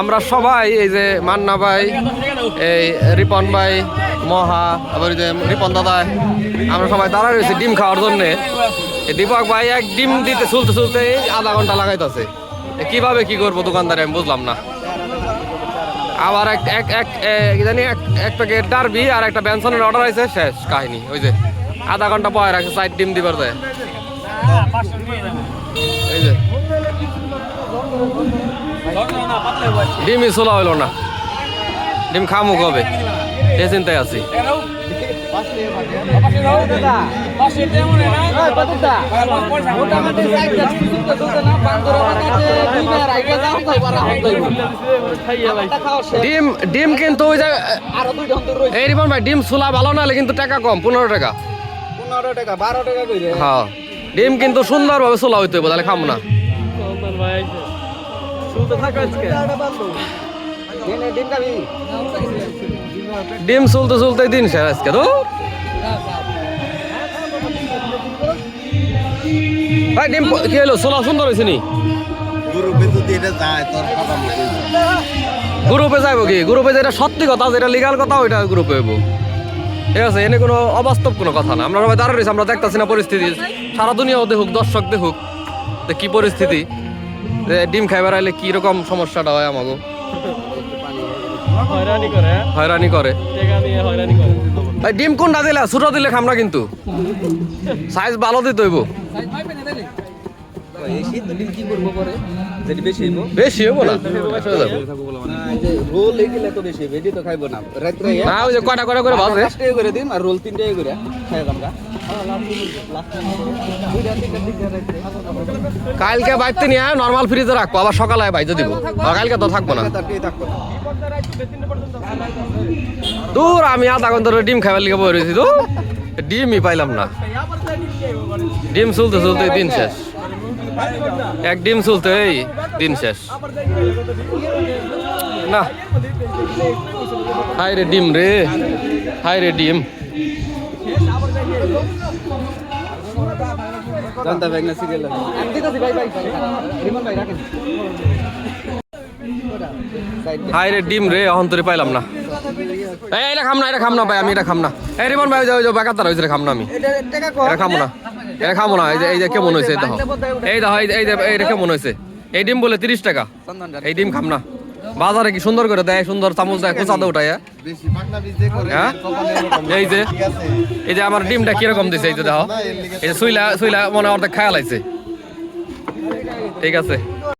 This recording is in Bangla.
আমরা সবাই এই যে মান্না ভাই, এই রিপন ভাই, মহা, আবার যে রিপন দাদা, আমরা সবাই দাঁড়া রয়েছি ডিম খাওয়ার জন্যে। দীপক ভাই এক ডিম দিতে চলতে চলতে আধা ঘণ্টা লাগাইতেছে। কীভাবে কি করব দোকানদারে আমি বুঝলাম না। আবার এক এক এক জানি, এক এক প্যাকেট ডারবি আর একটা বেনসনের অর্ডার আছে শেষ কাহিনী, ওই যে। আধা ঘণ্টা পরে রাখছে সাইড ডিম দিবার দেয় এই যে ডিমই সোলা হইল না। ডিম খামু কবে? এ চিন্তায় আছি। ডিম ডিম কিন্তু ওই যে এই রিপন ভাই ডিম চুলা ভালো না কিন্তু টাকা কম পনেরো টাকা। পনেরো টাকা বারো টাকা হ্যাঁ ডিম কিন্তু সুন্দরভাবে চুলা হইতে হবে তাহলে খামু না। ডিম চুলতে চুলতে দিন শেষ আজকে তো? ভাই ডিম কি হলো? চুলা সুন্দর হয়েছে নি? গ্রুপে যদি এটা যায় তোর কথা মতো গ্রুপে যাইব কি? গ্রুপে যেটা সত্যি কথা যেটা লিগাল কথা ওইটা গ্রুপে হইব। ঠিক আছে এনে কোনো অবাস্তব কোনো কথা না। আমরা সবাই দাঁড়িয়ে আমরা দেখতেছি না পরিস্থিতি। সারা দুনিয়াও দেখুক দর্শক দেখুক কি পরিস্থিতি। ডিম খাইবার হলে কি রকম সমস্যাটা হয় আমাকে হয়রানি করে হয়রানি করে। হয়রানি করে। ভাই ডিম কোনটা দিলে? ছোট দিলে খামরা কিন্তু। সাইজ ভালো দিতে হইব। এই শীত ডিম কি করব পরে? যেটি বেশি হইব। বেশি হইব না। চলে যাব। রোল এগুলো তো বেশি হইব এটি তো খাইবো না। রাত্রে না ওই যে কয়টা কয়টা করে বাজে? পাঁচ করে দিন আর রোল তিন করে খাই আমরা কালকে বাইতে নিয়ে নর্মাল ফ্রিজে রাখব আবার সকালে বাইতে দিব। কালকে তো থাকব না। দূর আমি আধা ঘণ্টা ডিম খাইবার লিখে বই রয়েছি তো ডিমই পাইলাম না। ডিম চলতে চলতে দিন শেষ। এক ডিম চলতে এই দিন শেষ। না। হাই রে ডিম রে। হাই রে ডিম। জানতা না সিরিয়াল ভাই ভাই। রিমন ভাই রাখেন। হাই রে ডিম রে অহন্তরে পাইলাম না। এই এটা খাম না এটা খাম না ভাই আমি এটা খাম না। এই রিমন ভাই যাও যাও বেকার তার হয়েছে খাম না আমি। এটা খামো না এটা খামো না এই যে এই যে কেমন এই দেখো। এই দেখো এই এই এইটা কেমন হয়েছে। এই ডিম বলে তিরিশ টাকা। এই ডিম খাম না। বাজারে কি সুন্দর করে দেয় সুন্দর চামচ দেয় কোচা দেয় উঠায় বেশি পাকনা বীজ দিয়ে করে হ্যাঁ? এই যে এই যে আমার ডিমটা কীরকম দিছে এই যে দেখো। এই যে সুইলা সুইলা মনে অর্ধেক খায়া লাইছে। ঠিক আছে।